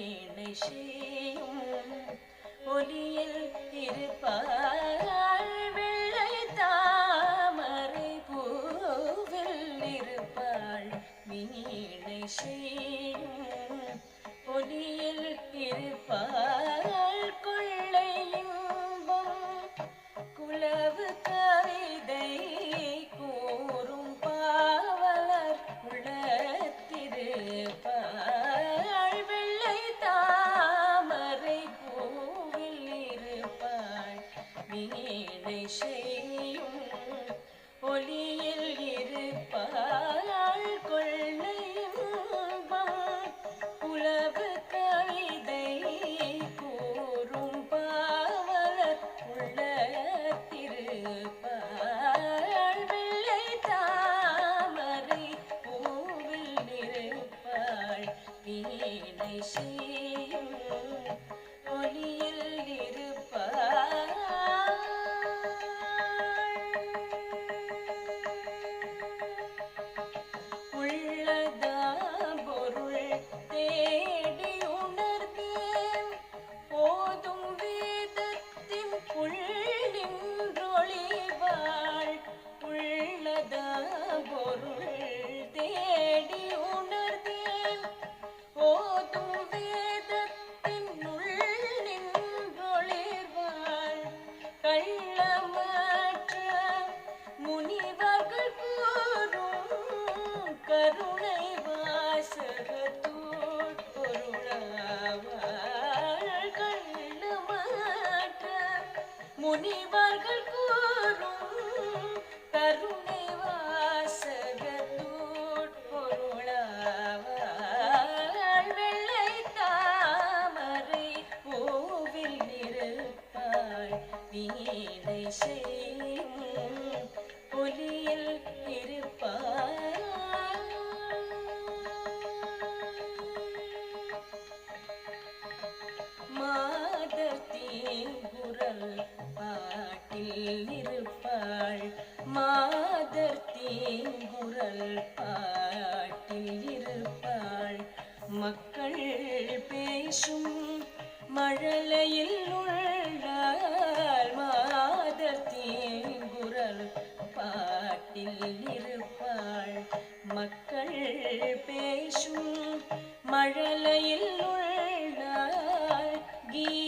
என்னை செய்யும் ஒலியில் இருப்பார் வெள்ளை தாமரை பூவில் இருப்பாள் மீனை செய்யும். ஒலியில் இருப்பாள் கொள்ளையும் 你内心。கருணை வாசகத்தூர் பொருளாவாள் கண்ணமாட்ட முனிவர்கள் பாட்டில் இருப்பாள். மக்கள் பேசும் மழலையில் உள்ளாள் மாதர் தீங்குரல் பாட்டில் இருப்பாள். மக்கள் பேசும் மழலையில் உள்ளாள் கீ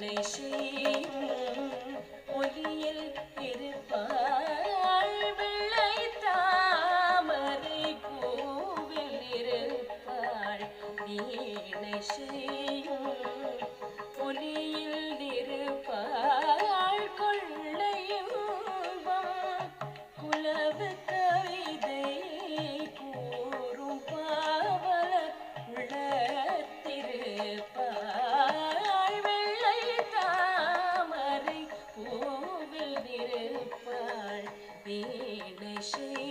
নেই সেই change.